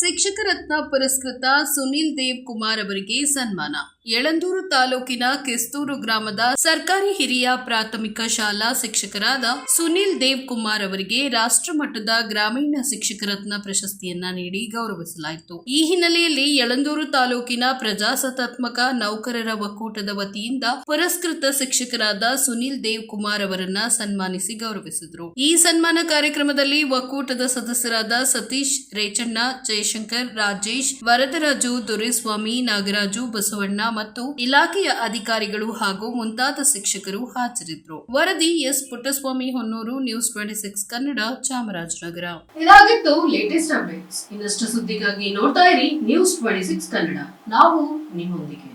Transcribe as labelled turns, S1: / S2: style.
S1: ಶಿಕ್ಷಕ ರತ್ನ ಪುರಸ್ಕೃತ ಸುನಿಲ್ ದೇವ್ ಕುಮಾರ್ ಅವರಿಗೆ ಸನ್ಮಾನ. ಯಳಂದೂರು ತಾಲೂಕಿನ ಕಿಸ್ತೂರು ಗ್ರಾಮದ ಸರ್ಕಾರಿ ಹಿರಿಯ ಪ್ರಾಥಮಿಕ ಶಾಲಾ ಶಿಕ್ಷಕರಾದ ಸುನಿಲ್ ದೇವ್ ಕುಮಾರ್ ಅವರಿಗೆ ರಾಷ್ಟ್ರಮಟ್ಟದ ಗ್ರಾಮೀಣ ಶಿಕ್ಷಕ ರತ್ನ ಪ್ರಶಸ್ತಿಯನ್ನ ನೀಡಿ ಗೌರವಿಸಲಾಯಿತು. ಈ ಹಿನ್ನೆಲೆಯಲ್ಲಿ ಯಳಂದೂರು ತಾಲೂಕಿನ ಪ್ರಜಾಸತ್ತಾತ್ಮಕ ನೌಕರರ ಒಕ್ಕೂಟದ ವತಿಯಿಂದ ಪುರಸ್ಕೃತ ಶಿಕ್ಷಕರಾದ ಸುನಿಲ್ ದೇವ್ ಕುಮಾರ್ ಅವರನ್ನ ಸನ್ಮಾನಿಸಿ ಗೌರವಿಸಿದರು. ಈ ಸನ್ಮಾನ ಕಾರ್ಯಕ್ರಮದಲ್ಲಿ ಒಕ್ಕೂಟದ ಸದಸ್ಯರಾದ ಸತೀಶ್ ರೇಚಣ್ಣ ಜಯಶಂಕರ್, ರಾಜೇಶ್, ವರದರಾಜು, ದೊರೆಸ್ವಾಮಿ, ನಾಗರಾಜು, ಬಸವಣ್ಣ ಮತ್ತು ಇಲಾಖೆಯ ಅಧಿಕಾರಿಗಳು ಹಾಗೂ ಮುಂತಾದ ಶಿಕ್ಷಕರು ಹಾಜರಿದ್ದರು. ವರದಿ S. Puttaswamy, Honnur, news twenty six, Kannada, Chamarajanagar.
S2: ಇದಾಗಿತ್ತು ಲೇಟೆಸ್ಟ್ ಅಪ್ಡೇಟ್ಸ್ ಇನ್ನಷ್ಟು ಸುದ್ದಿಗಾಗಿ ನೋಡ್ತಾ ಇರಿ ನ್ಯೂಸ್ ಟ್ವೆಂಟಿ ಸಿಕ್ಸ್ ಕನ್ನಡ. ನಾವು ನಿಮ್ಮೊಂದಿಗೆ.